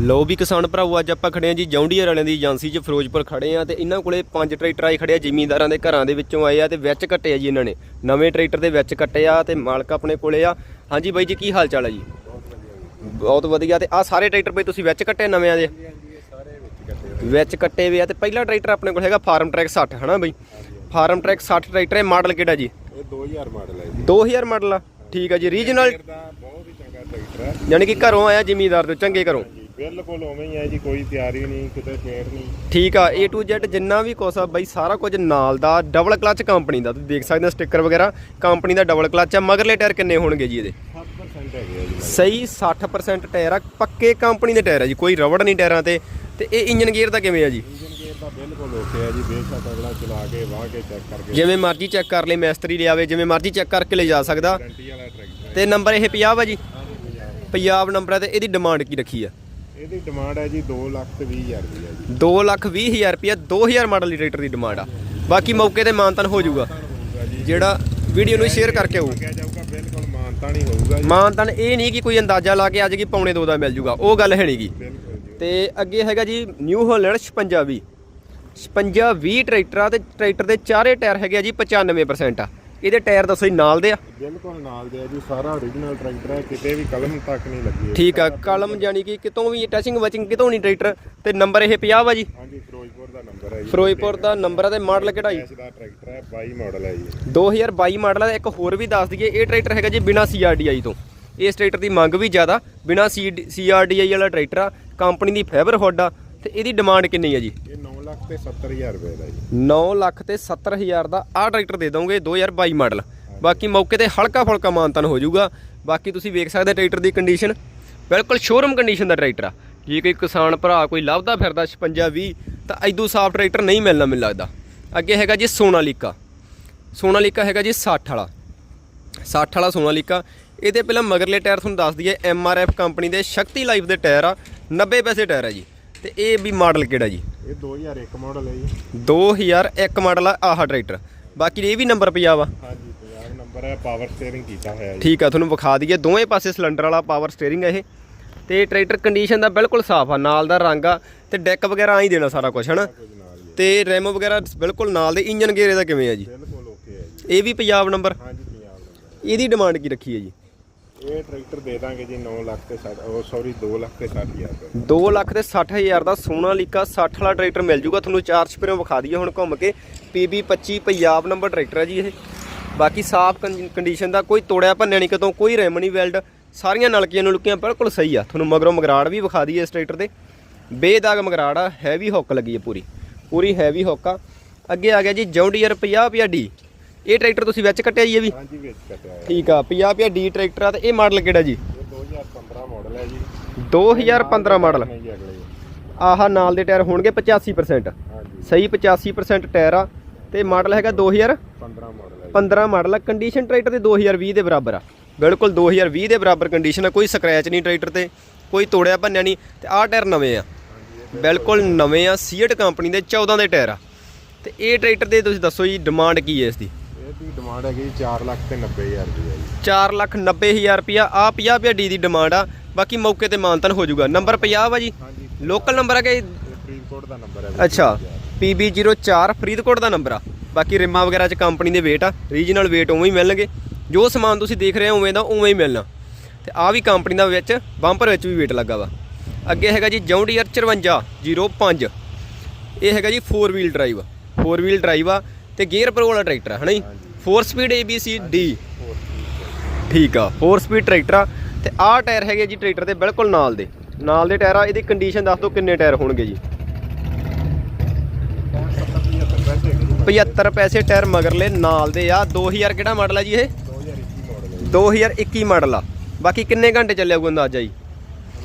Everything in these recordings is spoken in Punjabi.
ਲੋ ਵੀ ਕਿਸਾਨ ਭਰਾਓ ਅੱਜ ਆਪਾਂ ਖੜੇ ਆ ਜੀ ਜੌਂਡੀਅਰ ਵਾਲਿਆਂ ਦੀ ਏਜੰਸੀ 'ਚ ਫਿਰੋਜ਼ਪੁਰ ਖੜੇ ਆ ਤੇ ਇਹਨਾਂ ਕੋਲੇ ਪੰਜ ਟਰੈਕਟਰ ਆਏ ਖੜੇ ਆ ਜ਼ਿਮੀਂਦਾਰਾਂ ਦੇ ਘਰਾਂ ਦੇ ਵਿੱਚੋਂ ਆਏ ਆ ਤੇ ਵਿੱਚ ਕੱਟੇ ਆ ਜੀ ਇਹਨਾਂ ਨੇ। ਨਵੇਂ ਟਰੈਕਟਰ ਦੇ ਵਿੱਚ ਕੱਟੇ ਆ ਤੇ ਮਾਲਕ ਆਪਣੇ ਕੋਲੇ ਆ। ਹਾਂਜੀ ਬਾਈ ਜੀ ਕੀ ਹਾਲ ਚਾਲ ਆ ਜੀ? ਬਹੁਤ ਵਧੀਆ ਤੇ ਆ ਸਾਰੇ ਟਰੈਕਟਰ ਬਈ ਤੁਸੀਂ ਵਿੱਚ ਕੱਟੇ ਨਵਿਆਂ ਦੇ? ਵਿੱਚ ਕੱਟੇ ਵੇ ਆ ਤੇ ਪਹਿਲਾ ਟਰੈਕਟਰ ਆਪਣੇ ਕੋਲ ਹੈਗਾ ਫਾਰਮ ਟਰੈਕ 60 ਹਨਾ ਬਈ? ਫਾਰਮ ਟਰੈਕ 60 ਟਰੈਕਟਰ ਹੈ ਮਾਡਲ ਕਿਹੜਾ ਜੀ? ਇਹ 2000 ਮਾਡਲ ਹੈ ਜੀ। 2000 ਮਾਡਲ ਆ ਠੀਕ ਆ ਜੀ ਰੀਜਨਲ ਬਹੁਤ ਹੀ ਚੰਗਾ ਟਰੈਕਟਰ ਹੈ। ਯਾਨੀ ਕਿ ਘਰੋਂ ਆਇਆ ਜ਼ਿਮੀਂਦਾਰ ਤੋਂ ਚੰਗੇ ਘਰੋਂ? ਬਿਲਕੁਲ ਉਵੇਂ ਹੀ ਹੈ ਜੀ ਕੋਈ ਤਿਆਰੀ ਨਹੀਂ ਕਿਤੇ ਫੇਰ ਨਹੀਂ। ਠੀਕ ਆ A to Z ਜਿੰਨਾ ਵੀ ਕੁਛ ਆ ਬਾਈ ਸਾਰਾ ਕੁਝ ਨਾਲ ਦਾ ਡਬਲ ਕਲਚ ਕੰਪਨੀ ਦਾ। ਤੁਸੀਂ ਦੇਖ ਸਕਦੇ ਹੋ ਸਟicker ਵਗੈਰਾ ਕੰਪਨੀ ਦਾ ਡਬਲ ਕਲਚ ਆ ਮਗਰਲੇ ਟਾਇਰ ਕਿੰਨੇ ਹੋਣਗੇ ਜੀ ਇਹਦੇ? 7% ਹੈਗੇ ਆ ਜੀ ਸਹੀ 60% ਟਾਇਰ ਆ ਪੱਕੇ ਕੰਪਨੀ ਦੇ ਟਾਇਰ ਆ ਜੀ ਕੋਈ ਰਬੜ ਨਹੀਂ ਟਾਇਰਾਂ ਤੇ। ਤੇ ਇਹ ਇੰਜਨ ਗੇਅਰ ਦਾ ਕਿਵੇਂ ਆ ਜੀ? ਇੰਜਨ ਗੇਅਰ ਦਾ ਬਿਲਕੁਲ ਓਕੇ ਹੈ ਜੀ ਬੇਸ਼ੱਕ ਅਗਲਾ ਚਲਾ ਕੇ ਵਾਹ ਕੇ ਚੈੱਕ ਕਰਕੇ। ਜਿਵੇਂ ਮਰਜ਼ੀ ਚੈੱਕ ਕਰ ਲੈ ਮੈਸਤਰੀ ਲਿਆਵੇ ਜਿਵੇਂ ਮਰਜ਼ੀ ਚੈੱਕ ਕਰਕੇ ਲੈ ਜਾ ਸਕਦਾ। ਗਾਰੰਟੀ ਵਾਲਾ ਟਰੈਕਟਰ ਹੈ। ਤੇ ਨੰਬਰ ਇਹ 50 ਆ ਜੀ? ਪੰਜਾਬ ਨੰਬਰ ਆ ਤੇ ਇਹਦੀ ਡਿਮਾਂਡ ਕੀ ਰੱਖੀ ਆ? ਇਹਦੀ ਡਿਮਾਂਡ ਹੈ ਜੀ 2 ਲੱਖ ਤੇ 20 ਹਜ਼ਾਰ ਰੁਪਏ ਜੀ। 2 ਲੱਖ 20 ਹਜ਼ਾਰ ਰੁਪਇਆ 2000 ਮਾਡਲ ਦੀ ਟਰੈਕਟਰ ਦੀ ਡਿਮਾਂਡ ਆ। ਬਾਕੀ ਮੌਕੇ ਤੇ ਮਾਨਤਨ ਹੋ ਜਾਊਗਾ। ਜਿਹੜਾ ਵੀਡੀਓ ਨੂੰ ਸ਼ੇਅਰ ਕਰਕੇ ਆਊ। ਜਾਊਗਾ ਬਿਲਕੁਲ ਮਾਨਤਾ ਨਹੀਂ ਹੋਊਗਾ ਜੀ। ਮਾਨਤਨ ਇਹ ਨਹੀਂ ਕਿ ਕੋਈ ਅੰਦਾਜ਼ਾ ਲਾ ਕੇ ਅੱਜ ਕੀ ਪੌਣੇ ਦੋ ਦਾ ਮਿਲ ਜੂਗਾ। ਉਹ ਗੱਲ ਹੈ ਨਹੀਂਗੀ ਬਿਲਕੁਲ ਜੀ। ਤੇ ਅੱਗੇ ਹੈਗਾ ਜੀ ਨਿਊ ਹਾਲੈਂਡ 5620 5620 ਟਰੈਕਟਰ ਆ ਤੇ ਟਰੈਕਟਰ ਦੇ ਚਾਰੇ ਟਾਇਰ ਹੈਗੇ ਆ ਜੀ 95% ਆ। ਇਹਦੇ ਟਾਇਰ ਦੱਸੋ ਜੀ ਨਾਲ ਦੇ ਆ? ਬਿਲਕੁਲ ਨਾਲ ਦੇ ਆ ਜੀ ਸਾਰਾ ਓਰੀਜਨਲ ਟਰੈਕਟਰ ਹੈ ਕਿਤੇ ਵੀ ਕਲਮ ਤੱਕ ਨਹੀਂ ਲੱਗੀ ਹੈ ਠੀਕ ਆ ਕਲਮ ਜਾਨੀ ਕਿ ਕਿਤੋਂ ਵੀ ਟੈਚਿੰਗ ਵਚਿੰਗ ਕਿਤੋਂ ਨਹੀਂ ਟਰੈਕਟਰ ਤੇ ਨੰਬਰ ਇਹ 50 ਆ ਜੀ? ਹਾਂਜੀ ਫਿਰੋਜ਼ਪੁਰ ਦਾ ਨੰਬਰ ਹੈ ਜੀ। ਫਿਰੋਜ਼ਪੁਰ ਦਾ ਨੰਬਰ ਆ ਤੇ ਮਾਡਲ ਕਿਹੜਾ ਜੀ? ਇਸ ਦਾ ਟਰੈਕਟਰ ਹੈ 22 ਮਾਡਲ ਹੈ ਜੀ। 2022 ਮਾਡਲ ਦਾ ਇੱਕ ਹੋਰ ਵੀ ਦੱਸ ਦਈਏ ਇਹ ਟਰੈਕਟਰ ਹੈਗਾ ਜੀ ਬਿਨਾ CRDI ਤੋਂ। ਇਸ ਟਰੈਕਟਰ ਦੀ ਮੰਗ ਵੀ ਜ਼ਿਆਦਾ ਬਿਨਾ CRDI ਵਾਲਾ ਟਰੈਕਟਰ ਆ ਕੰਪਨੀ ਦੀ ਫਾਈਬਰ ਹੁੱਡ ਆ ਤੇ ਇਹਦੀ ਡਿਮਾਂਡ ਕਿੰਨੀ ਹੈ ਜੀ? ਇਹ 9 ਲੱਖ ਤੇ 70000 ਰੁਪਏ ਦਾ ਜੀ। 9 ਲੱਖ ਤੇ 70000 ਦਾ ਆਹ ਟਰੈਕਟਰ ਦੇ ਦੋਗੇ 2022 ਮਾਡਲ। ਬਾਕੀ ਮੌਕੇ ਤੇ ਹਲਕਾ ਫੁਲਕਾ ਮਾਨਤਨ ਹੋ ਜਾਊਗਾ। ਬਾਕੀ ਤੁਸੀਂ ਵੇਖ ਸਕਦੇ ਟਰੈਕਟਰ ਦੀ ਕੰਡੀਸ਼ਨ ਬਿਲਕੁਲ ਸ਼ੋਰੂਮ ਕੰਡੀਸ਼ਨ ਦਾ ਟਰੈਕਟਰ ਆ। ਜੇ ਕੋਈ ਕਿਸਾਨ ਭਰਾ ਕੋਈ ਲੱਭਦਾ ਫਿਰਦਾ 56 20 ਤਾਂ ਐਦੂ ਸਾਫ਼ ਟਰੈਕਟਰ ਨਹੀਂ ਮਿਲਣਾ ਮੈਨੂੰ ਲੱਗਦਾ। ਅੱਗੇ ਹੈਗਾ ਜੀ ਸੋਨਾਲੀਕਾ। ਸੋਨਾਲੀਕਾ ਹੈਗਾ ਜੀ 60 ਵਾਲਾ। 60 ਵਾਲਾ ਸੋਨਾਲੀਕਾ। ਇਹਦੇ ਪਹਿਲਾਂ ਮਗਰਲੇ ਟਾਇਰ ਤੁਹਾਨੂੰ ਦੱਸ ਦਈਏ ਐਮਆਰਐਫ ਕੰਪਨੀ ਦੇ ਸ਼ਕਤੀ ਲਾਈਫ ਦੇ ਟਾਇਰ ਆ। 90 ਪੈਸੇ ਟਾਇਰ ਆ ਜੀ। ਤੇ ਇਹ ਵੀ ਮਾਡਲ ਕਿਹੜਾ ਜੀ? ਇਹ 2001 ਮਾਡਲ ਹੈ ਜੀ। 2001 ਮਾਡਲ ਆ ਆਹ ਟਰੈਕਟਰ। ਬਾਕੀ ਇਹ ਵੀ ਨੰਬਰ ਪਿਆ ਵਾ? ਹਾਂਜੀ 50 ਨੰਬਰ ਹੈ ਪਾਵਰ ਸਟੀਅਰਿੰਗ ਕੀਤਾ ਹੋਇਆ ਜੀ। ਠੀਕ ਆ ਤੁਹਾਨੂੰ ਵਿਖਾ ਦਈਏ ਦੋਵੇਂ ਪਾਸੇ ਸਿਲੰਡਰ ਵਾਲਾ ਪਾਵਰ ਸਟੀਅਰਿੰਗ ਆ ਇਹ। ਤੇ ਟਰੈਕਟਰ ਕੰਡੀਸ਼ਨ ਦਾ ਬਿਲਕੁਲ ਸਾਫ਼ ਆ ਨਾਲ ਦਾ ਰੰਗ ਆ ਤੇ ਡੈਕ ਵਗੈਰਾ ਆ ਹੀ ਦੇਣਾ ਸਾਰਾ ਕੁਝ ਹਨਾ? ਤੇ ਰੈਮ ਵਗੈਰਾ ਬਿਲਕੁਲ ਨਾਲ ਦੇ ਇੰਜਨ ਗੇਅਰ ਇਹਦਾ ਕਿਵੇਂ ਆ ਜੀ? ਬਿਲਕੁਲ ਓਕੇ ਹੈ ਜੀ। ਇਹ ਵੀ ਪੰਜਾਬ ਨੰਬਰ? ਹਾਂਜੀ ਪੰਜਾਬ ਨੰਬਰ। ਇਹਦੀ ਡਿਮਾਂਡ ਕੀ ਰੱਖੀ ਹੈ ਜੀ? ਇਹ ਟਰੈਕਟਰ ਦੇ ਦਾਂਗੇ ਜੀ 9 ਲੱਖ ਤੇ 60 ਉਹ ਸੌਰੀ 2 ਲੱਖ ਤੇ 60000 ਰੁਪਏ 2 ਲੱਖ ਤੇ 60000 ਦਾ ਸੋਨਾਲੀਕਾ 60 ਵਾਲਾ ਟਰੈਕਟਰ ਮਿਲ ਜੂਗਾ। ਤੁਹਾਨੂੰ ਚਾਰ ਛਪਿਰੋਂ ਵਿਖਾ ਦਈਏ ਹੁਣ ਘੁੰਮ ਕੇ। PB 25 ਪੰਜਾਬ ਨੰਬਰ ਟਰੈਕਟਰ ਹੈ ਜੀ ਇਹ। ਬਾਕੀ ਸਾਫ਼ ਕੰਡੀਸ਼ਨ ਦਾ ਕੋਈ ਤੋੜਿਆ ਭੰਨਿਆ ਨਹੀਂ, ਕਿਤੋਂ ਕੋਈ ਰੈਮਨੀ ਵੈਲਡ ਸਾਰੀਆਂ ਨਲਕੀਆਂ ਨੁਲਕੀਆਂ ਬਿਲਕੁਲ ਸਹੀ ਆ। ਤੁਹਾਨੂੰ ਮਗਰੋਂ ਮਗਰਾੜ ਵੀ ਵਿਖਾ ਦਈਏ ਇਸ ਟਰੈਕਟਰ ਦੇ ਬੇਦਾਗ ਮਗਰਾੜ ਆ ਹੈਵੀ ਹੁੱਕ ਲੱਗੀ ਹੈ ਪੂਰੀ। ਪੂਰੀ ਹੈਵੀ ਹੁੱਕ ਆ। ਅੱਗੇ ਆ ਗਿਆ ਜੀ ਜੌਂਡੀਅਰ 50 50 ਡੀ। ਇਹ ਟਰੈਕਟਰ ਤੁਸੀਂ ਵਿੱਚ ਕੱਟਿਆ ਜੀ ਇਹ ਵੀ? ਹਾਂਜੀ ਵਿੱਚ ਕੱਟਿਆ ਹੈ ਠੀਕ ਆ 50 50 ਡੀ ਟਰੈਕਟਰ ਆ ਤੇ ਇਹ ਮਾਡਲ ਕਿਹੜਾ ਜੀ? ਇਹ 2015 ਮਾਡਲ ਹੈ ਜੀ। 2015 ਮਾਡਲ ਆਹ ਨਾਲ ਦੇ ਟਾਇਰ ਹੋਣਗੇ 85% ਹਾਂਜੀ। ਸਹੀ 85% ਟਾਇਰ ਆ ਤੇ ਮਾਡਲ ਹੈਗਾ 2015 15 ਮਾਡਲ ਹੈ ਮਾਡਲ ਆ। ਕੰਡੀਸ਼ਨ ਟਰੈਕਟਰ ਦੇ 2020 ਦੇ ਬਰਾਬਰ ਆ। ਬਿਲਕੁਲ 2020 ਦੇ ਬਰਾਬਰ ਕੰਡੀਸ਼ਨ ਆ। ਕੋਈ ਸਕ੍ਰੈਚ ਨਹੀਂ ਟਰੈਕਟਰ ਤੇ ਕੋਈ ਤੋੜਿਆ ਭੰਨਿਆ ਨਹੀਂ ਤੇ ਆਹ ਟਾਇਰ ਨਵੇਂ ਆ। ਬਿਲਕੁਲ ਨਵੇਂ ਆ। ਸੀਟ ਕੰਪਨੀ ਦੇ 14 ਦੇ ਟਾਇਰ ਆ। ਤੇ ਇਹ ਟਰੈਕਟਰ ਦੇ ਤੁਸੀਂ ਦੱਸੋ ਜੀ ਡਿਮਾਂਡ ਕੀ ਹੈ ਇਸ ਦੀ? ਇਹਦੀ ਡਿਮਾਂਡ ਹੈਗੀ 4 ਲੱਖ ਤੇ 90000 ਰੁਪਏ ਜੀ। 4 ਲੱਖ 90 ਹਜ਼ਾਰ ਰੁਪਿਆ ਆ 50 ਰੁਪਿਆ ਡੀ ਦੀ ਡਿਮਾਂਡ ਆ। ਬਾਕੀ ਮੌਕੇ ਤੇ ਮਾਨਤਨ ਹੋ ਜਾਊਗਾ। ਨੰਬਰ 50 ਆ ਜੀ? ਹਾਂਜੀ। ਲੋਕਲ ਨੰਬਰ ਆ ਕਿ ਇਹ ਫਰੀਦਕੋਟ ਦਾ ਨੰਬਰ ਹੈ ਅੱਛਾ PB04 ਫਰੀਦਕੋਟ ਦਾ ਨੰਬਰ ਆ। ਬਾਕੀ ਰਿਮਾਂ ਵਗੈਰਾ ਚ ਕੰਪਨੀ ਦੇ weight ਆ। ਰੀਜਨਲ weight ਉਵੇਂ ਹੀ ਮਿਲਣਗੇ। ਜੋ ਸਮਾਨ ਤੁਸੀਂ ਦੇਖ ਰਹੇ ਹੋ ਉਵੇਂ ਦਾ ਉਵੇਂ ਹੀ ਮਿਲਣਾ। ਤੇ ਆ ਵੀ ਕੰਪਨੀ ਦਾ ਵਿੱਚ ਬੰਪਰ ਵਿੱਚ ਵੀ weight ਲੱਗਾ ਵਾ। ਅੱਗੇ ਹੈਗਾ ਜੀ ਜੌਂਡੀਅਰ 5405 ਇਹ ਹੈਗਾ ਜੀ 4 ਵੀਲ ਡਰਾਈਵ 4 ਵੀਲ ਡਰਾਈਵ ਆ। ਤੇ ਗੇਅਰ ਪ੍ਰੋ ਵਾਲਾ ਟਰੈਕਟਰ ਆ ਹਨਾ ਜੀ? 4 ਸਪੀਡ ABC D ਠੀਕ ਆ 4 ਸਪੀਡ ਟਰੈਕਟਰ ਆ। ਤੇ ਆਹ ਟਾਇਰ ਹੈਗੇ ਜੀ ਟਰੈਕਟਰ ਦੇ ਬਿਲਕੁਲ ਨਾਲ ਦੇ। ਨਾਲ ਦੇ ਟਾਇਰ ਆ ਇਹਦੀ ਕੰਡੀਸ਼ਨ ਦੱਸ ਦਿਓ ਕਿੰਨੇ ਟਾਇਰ ਹੋਣਗੇ ਜੀ। 75 ਪੈਸੇ ਟਾਇਰ ਮਗਰਲੇ ਨਾਲ ਦੇ ਆ। 2000 ਕਿਹੜਾ ਮਾਡਲ ਆ ਜੀ ਇਹ? 2021 ਮਾਡਲ ਹੈ 2021 ਮਾਡਲ ਆ। ਬਾਕੀ ਕਿੰਨੇ ਘੰਟੇ ਚੱਲਿਆ ਕੋਈ ਅੰਦਾਜ਼ਾ ਜੀ?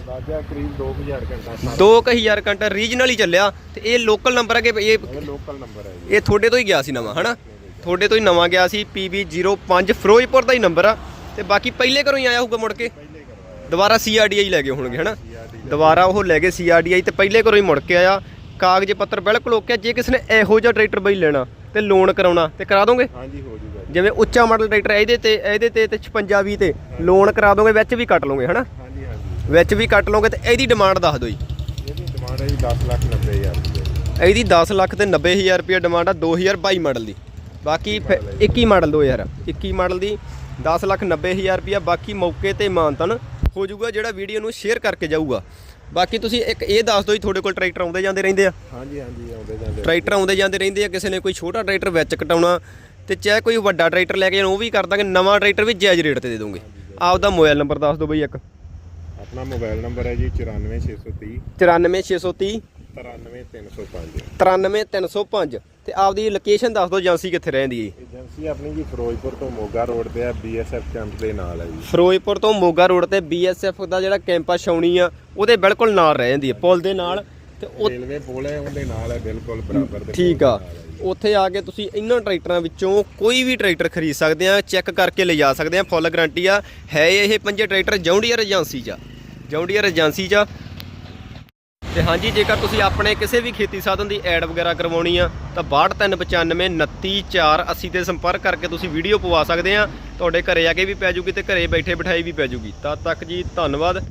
ਅੰਦਾਜ਼ਾ ਕਰੀਬ 2000 ਘੰਟਾ 2000 ਘੰਟਾ ਰੀਜਨਲ ਹੀ ਚੱਲਿਆ ਤੇ ਇਹ ਲੋਕਲ ਨੰਬਰ ਹੈ ਕਿ ਇਹ ਲੋਕਲ ਨੰਬਰ ਹੈ ਇਹ ਤੁਹਾਡੇ ਤੋਂ ਹੀ ਗਿਆ ਸੀ ਨਵਾਂ ਹਨਾ? ਤੁਹਾਡੇ ਤੋਂ ਹੀ ਨਵਾਂ ਗਿਆ ਸੀ PB05 ਫਿਰੋਜ਼ਪੁਰ ਦਾ ਹੀ ਨੰਬਰ ਆ। ਤੇ ਬਾਕੀ ਪਹਿਲੇ ਘਰੋਂ ਹੀ ਆਇਆ ਹੋਊਗਾ ਮੁੜ ਕੇ? ਦੁਬਾਰਾ CRDI ਲੈ ਗਏ ਹੋਣਗੇ ਹਨਾ? ਦੁਬਾਰਾ ਉਹ ਲੈ ਗਏ CRDI ਤੇ ਪਹਿਲੇ ਘਰੋਂ ਹੀ ਮੁੜ ਕੇ ਆਇਆ। ਕਾਗਜ਼ ਪੱਤਰ ਬਿਲਕੁਲ ਓਕੇ। ਜੇ ਕਿਸੇ ਨੇ ਇਹੋ ਜਿਹਾ ਟਰੈਕਟਰ ਬਈ ਲੈਣਾ ਤੇ ਲੋਨ ਕਰਾਉਣਾ ਤੇ ਕਰਾ ਦੋਗੇ? ਹਾਂਜੀ ਹੋ ਜੂਗਾ ਜਿਵੇਂ ਉੱਚਾ ਮਾਡਲ ਟਰੈਕਟਰ ਇਹਦੇ ਤੇ ਇਹਦੇ ਤੇ ਤੇ 56 20 ਤੇ ਲੋਨ ਕਰਾ ਦੋਗੇ ਵਿੱਚ ਵੀ ਕੱਟ ਲਓਗੇ ਹਨਾ? ਵਿੱਚ ਵੀ ਕੱਟ ਲਓਗੇ ਤੇ ਇਹਦੀ ਡਿਮਾਂਡ ਦੱਸ ਦਿਓ ਜੀ। ਡਿਮਾਂਡ ਹੈ ਜੀ 10 ਲੱਖ 90 ਹਜ਼ਾਰ ਰੁਪਏ। ਇਹਦੀ 10 ਲੱਖ ਤੇ 90000 ਰੁਪਏ ਡਿਮਾਂਡ ਆ 2022 ਮਾਡਲ ਦੀ। ਬਾਕੀ ਫਿਰ 21 ਮਾਡਲ 2021 ਮਾਡਲ ਦੀ 10 ਲੱਖ 90000 ਰੁਪਏ ਬਾਕੀ ਮੌਕੇ ਤੇ ਮਾਨਤਨ ਹੋ ਜਾਊਗਾ ਜਿਹੜਾ ਵੀਡੀਓ ਨੂੰ ਸ਼ੇਅਰ ਕਰਕੇ ਜਾਊਗਾ। ਬਾਕੀ ਤੁਸੀਂ ਇੱਕ ਇਹ ਦੱਸ ਦਿਓ ਜੀ ਤੁਹਾਡੇ ਕੋਲ ਟਰੈਕਟਰ ਆਉਂਦੇ ਜਾਂਦੇ ਰਹਿੰਦੇ ਆ? ਹਾਂਜੀ ਹਾਂਜੀ ਆਉਂਦੇ ਜਾਂਦੇ ਟਰੈਕਟਰ ਆਉਂਦੇ ਜਾਂਦੇ ਰਹਿੰਦੇ ਆ ਕਿਸੇ ਨੇ ਕੋਈ ਛੋਟਾ ਟਰੈਕਟਰ ਵਿੱਚ ਕਟਾਉਣਾ ਤੇ ਚਾਹੇ ਕੋਈ ਵੱਡਾ ਟਰੈਕਟਰ ਲੈ ਕੇ ਜਾਣਾ ਉਹ ਵੀ ਕਰ ਦਾਂਗੇ ਨਵਾਂ ਟਰੈਕਟਰ ਵੀ ਜਾਇਜ਼ ਰੇਟ ਤੇ ਦੇ ਦੋਗੇ। ਆਪਦਾ ਮੋਬਾਈਲ ਨੰਬਰ ਦੱਸ ਦਿਓ ਬਈ ਇੱਕ। ਆਪਣਾ ਮੋਬਾਈਲ ਨੰਬਰ ਹੈ ਜੀ 94630 94630 93305 93305 ਤੇ ਆਪਦੀ ਲੋਕੇਸ਼ਨ ਦੱਸ ਦਿਓ ਏਜੰਸੀ ਕਿੱਥੇ ਰਹਿੰਦੀ ਹੈ? ਏਜੰਸੀ ਆਪਣੀ ਜੀ ਫਿਰੋਜ਼ਪੁਰ ਤੋਂ ਮੋਗਾ ਰੋਡ ਤੇ ਆ ਬੀਐਸਐਫ ਕੈਂਪ ਦੇ ਨਾਲ ਹੈ ਜੀ। ਫਿਰੋਜ਼ਪੁਰ ਤੋਂ ਮੋਗਾ ਰੋਡ ਤੇ ਬੀਐਸਐਫ ਦਾ ਜਿਹੜਾ ਕੈਂਪ ਆ ਛਾਉਣੀ ਆ ਉਹਦੇ ਬਿਲਕੁਲ ਨਾਲ ਰਹਿ ਜਾਂਦੀ ਹੈ ਪੁਲ ਦੇ ਨਾਲ। ਤੇ ਉਹ ਰੇਲਵੇ ਪੁਲ ਹੈ ਉਹਦੇ ਨਾਲ ਹੈ ਬਿਲਕੁਲ ਬਰਾਬਰ ਦੇ ਠੀਕ ਆ। ਉੱਥੇ ਆ ਕੇ ਤੁਸੀਂ ਇਹਨਾਂ ਟਰੈਕਟਰਾਂ ਵਿੱਚੋਂ ਕੋਈ ਵੀ ਟਰੈਕਟਰ ਖਰੀਦ ਸਕਦੇ ਆ ਚੈੱਕ ਕਰਕੇ ਲਿਜਾ ਸਕਦੇ ਆ ਫੁੱਲ ਗਾਰੰਟੀ ਆ। ਹੈ ਇਹ ਪੰਜੇ ਟਰੈਕਟਰ ਜੌਂਡੀਅਰ ਏਜੰਸੀ 'ਚ ਜੌਂਡੀਅਰ ਏਜੰਸੀ 'ਚ ਤੇ ਹਾਂਜੀ, ਜੇਕਰ ਤੁਸੀਂ ਆਪਣੇ ਕਿਸੇ ਵੀ ਖੇਤੀ ਸਾਧਨ ਦੀ ਐਡ ਵਗੈਰਾ ਕਰਵਾਉਣੀ ਆ, ਤਾਂ 62395 29480 ਤੇ ਸੰਪਰਕ ਕਰਕੇ ਤੁਸੀਂ ਵੀਡੀਓ ਪਵਾ ਸਕਦੇ ਆ। ਤੁਹਾਡੇ ਘਰੇ ਆ ਕੇ ਵੀ ਪੈ ਜੂਗੀ ਤੇ ਘਰੇ ਬੈਠੇ ਬਿਠਾਈ ਵੀ ਪੈ ਜੂਗੀ। ਤਦ ਤੱਕ ਜੀ, ਧੰਨਵਾਦ।